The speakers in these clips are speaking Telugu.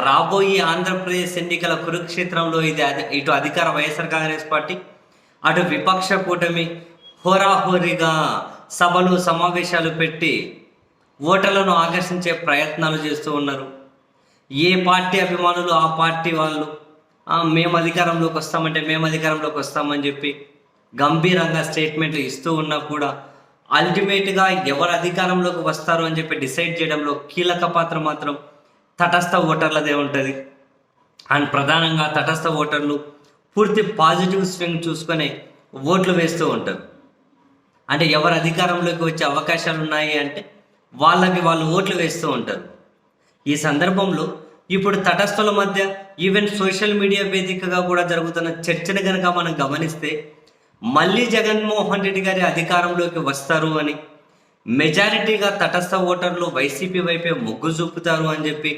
రాబోయే ఆంధ్రప్రదేశ్ ఎన్నికల కురుక్షేత్రంలో ఇది అధి- ఇటు అధికార వైఎస్ఆర్ కాంగ్రెస్ పార్టీ అటు విపక్ష కూటమి హోరాహోరీగా సభలు సమావేశాలు పెట్టి ఓటర్లను ఆకర్షించే ప్రయత్నాలు చేస్తూ ఉన్నారు. ఏ పార్టీ అభిమానులు ఆ పార్టీ వాళ్ళు మేము అధికారంలోకి వస్తామంటే మేము అధికారంలోకి వస్తామని చెప్పి గంభీరంగా స్టేట్మెంట్లు ఇస్తూ ఉన్నా కూడా అల్టిమేట్గా ఎవరు అధికారంలోకి వస్తారు అని చెప్పి డిసైడ్ చేయడంలో కీలక పాత్ర మాత్రం తటస్థ ఓటర్లదే ఉంటుంది. అండ్ ప్రధానంగా తటస్థ ఓటర్లు పూర్తి పాజిటివ్ స్వింగ్ చూసుకొని ఓట్లు వేస్తూ ఉంటారు. అంటే ఎవరు అధికారంలోకి వచ్చే అవకాశాలు ఉన్నాయి అంటే వాళ్ళకి వాళ్ళు ఓట్లు వేస్తూ ఉంటారు. ఈ సందర్భంలో ఇప్పుడు తటస్థుల మధ్య ఈవెన్ సోషల్ మీడియా వేదికగా కూడా జరుగుతున్న చర్చను కనుక మనం గమనిస్తే మళ్ళీ జగన్మోహన్ రెడ్డి గారి అధికారంలోకి వస్తారు అని మెజారిటీగా తటస్థ ఓటర్లు వైసీపీ వైపే మొగ్గు చూపుతారు అని చెప్పి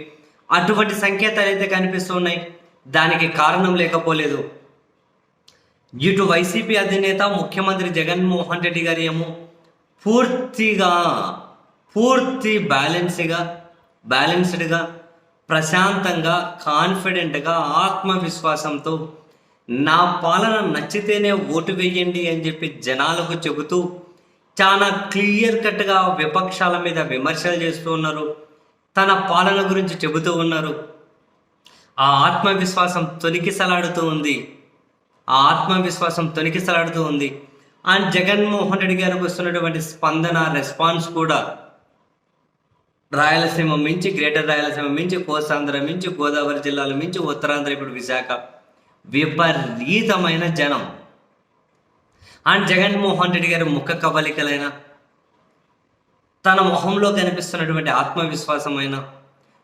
అటువంటి సంకేతాలు అయితే కనిపిస్తున్నాయి దానికి కారణం లేకపోలేదు. ఇటు వైసీపీ అధినేత ముఖ్యమంత్రి జగన్మోహన్ రెడ్డి గారు ఏమో పూర్తిగా పూర్తి బ్యాలెన్స్గా బ్యాలెన్స్డ్గా ప్రశాంతంగా కాన్ఫిడెంట్గా ఆత్మవిశ్వాసంతో నా పాలన నచ్చితేనే ఓటు వేయండి అని చెప్పి జనాలకు చెబుతూ చాలా క్లియర్ కట్గా విపక్షాల మీద విమర్శలు చేస్తూ ఉన్నారు. తన పాలన గురించి చెబుతూ ఉన్నారు. ఆ ఆత్మవిశ్వాసం తొలికిసలాడుతూ ఉంది. ఆ ఆత్మవిశ్వాసం తొలికిసలాడుతూ ఉంది. అండ్ జగన్మోహన్ రెడ్డి గారికి వస్తున్నటువంటి స్పందన రెస్పాన్స్ కూడా రాయలసీమ మించి గ్రేటర్ రాయలసీమ మించి కోస్తాంధ్ర మించి గోదావరి జిల్లాల మించి ఉత్తరాంధ్ర ఇప్పుడు విశాఖ. విపరీతమైన జనం. అండ్ జగన్మోహన్ రెడ్డి గారి ముఖ కవలికలైన తన మొహంలో కనిపిస్తున్నటువంటి ఆత్మవిశ్వాసమైన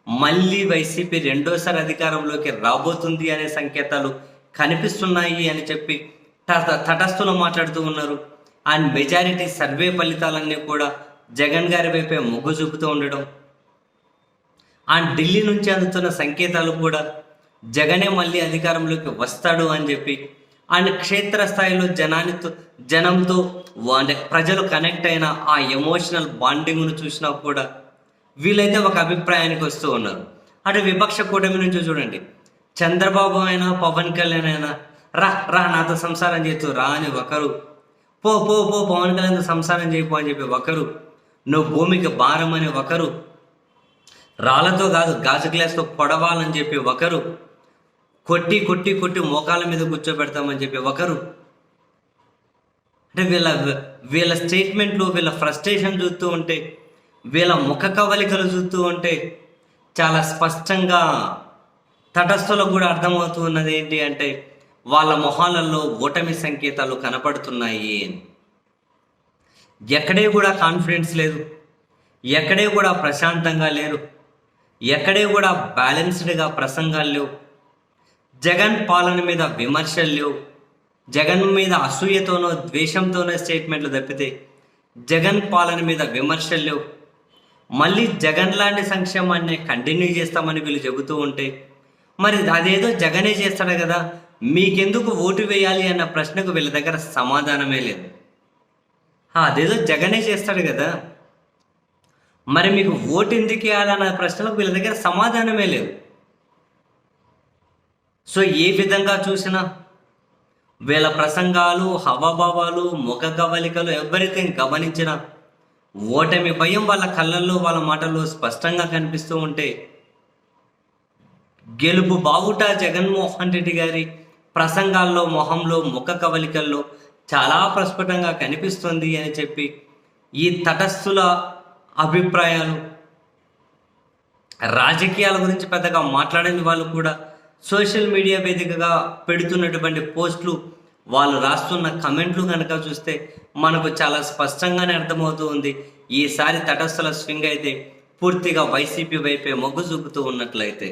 మళ్ళీ వైసీపీ రెండోసారి అధికారంలోకి రాబోతుంది అనే సంకేతాలు కనిపిస్తున్నాయి అని చెప్పి త- తటస్థులు మాట్లాడుతూ ఉన్నారు. అండ్ మెజారిటీ సర్వే ఫలితాలన్నీ కూడా జగన్ గారి వైపే మొగ్గు చూపుతూ ఉండడం. అండ్ ఢిల్లీ నుంచి అందుతున్న సంకేతాలు కూడా జగనే మళ్ళీ అధికారంలోకి వస్తాడు అని చెప్పి అండ్ క్షేత్రస్థాయిలో జనానితో జనంతో ప్రజలు కనెక్ట్ అయిన ఆ ఎమోషనల్ బాండింగ్ను చూసినా కూడా వీళ్ళైతే ఒక అభిప్రాయానికి వస్తూ ఉన్నారు. అటు విపక్ష కూటమి నుంచి చూడండి. చంద్రబాబు అయినా పవన్ కళ్యాణ్ అయినా రా రా నాతో సంసారం చేస్తూ రా అని ఒకరు. పో పో పో పవన్ కళ్యాణ్తో సంసారం చేయపో అని చెప్పి ఒకరు. నువ్వు భూమికి భారం అని ఒకరు. రాళ్ళతో కాదు గాజు గ్లాస్తో పొడవాలని చెప్పి ఒకరు. కొట్టి కొట్టి కొట్టి మోకాల మీద కూర్చోబెడతామని చెప్పి ఒకరు. అంటే వీళ్ళ వీళ్ళ స్టేట్మెంట్లు వీళ్ళ ఫ్రస్ట్రేషన్ చూస్తూ ఉంటే వీళ్ళ ముఖ కవలికలు చూస్తూ ఉంటే చాలా స్పష్టంగా తటస్థులకు కూడా అర్థమవుతూ ఉన్నది ఏంటి అంటే వాళ్ళ మొహాలలో ఓటమి సంకేతాలు కనపడుతున్నాయి అని. ఎక్కడే కూడా కాన్ఫిడెన్స్ లేదు. ఎక్కడే కూడా ప్రశాంతంగా లేరు. ఎక్కడే కూడా బ్యాలెన్స్డ్గా ప్రసంగాలు లేవు. జగన్ పాలన మీద విమర్శలు లేవు. జగన్ మీద అసూయతోనో ద్వేషంతోనో స్టేట్మెంట్లు తప్పితే జగన్ పాలన మీద విమర్శలు లేవు. మళ్ళీ జగన్ లాంటి సంక్షేమాన్ని కంటిన్యూ చేస్తామని వీళ్ళు చెబుతూ ఉంటే మరి అదేదో జగనే చేస్తాడు కదా మీకెందుకు ఓటు వేయాలి అన్న ప్రశ్నకు వీళ్ళ దగ్గర సమాధానమే లేదు. అదేదో జగనే చేస్తాడు కదా. మరి మీకు ఓటు ఎందుకు వేయాలన్న ప్రశ్నలకు వీళ్ళ దగ్గర సమాధానమే లేదు. సో ఏ విధంగా చూసినా వీళ్ళ ప్రసంగాలు హవభావాలు ముఖ కవలికలు ఎవ్రీథింగ్ గమనించిన ఓటమి భయం వాళ్ళ కళ్ళల్లో వాళ్ళ మాటల్లో స్పష్టంగా కనిపిస్తూ ఉంటే గెలుపు బావుట జగన్మోహన్ రెడ్డి గారి ప్రసంగాల్లో మొహంలో ముఖ కవలికల్లో చాలా ప్రస్ఫుటంగా కనిపిస్తుంది అని చెప్పి ఈ తటస్థుల అభిప్రాయాలు రాజకీయాల గురించి పెద్దగా మాట్లాడని వాళ్ళు కూడా సోషల్ మీడియా వేదికగా పెడుతున్నటువంటి పోస్టులు వాళ్ళు రాస్తున్న కమెంట్లు కనుక చూస్తే మనకు చాలా స్పష్టంగానే అర్థమవుతూ ఉంది. ఈసారి తటస్థల స్వింగ్ అయితే పూర్తిగా వైసీపీ వైపే మొగ్గు చూపుతూ ఉన్నట్లయితే.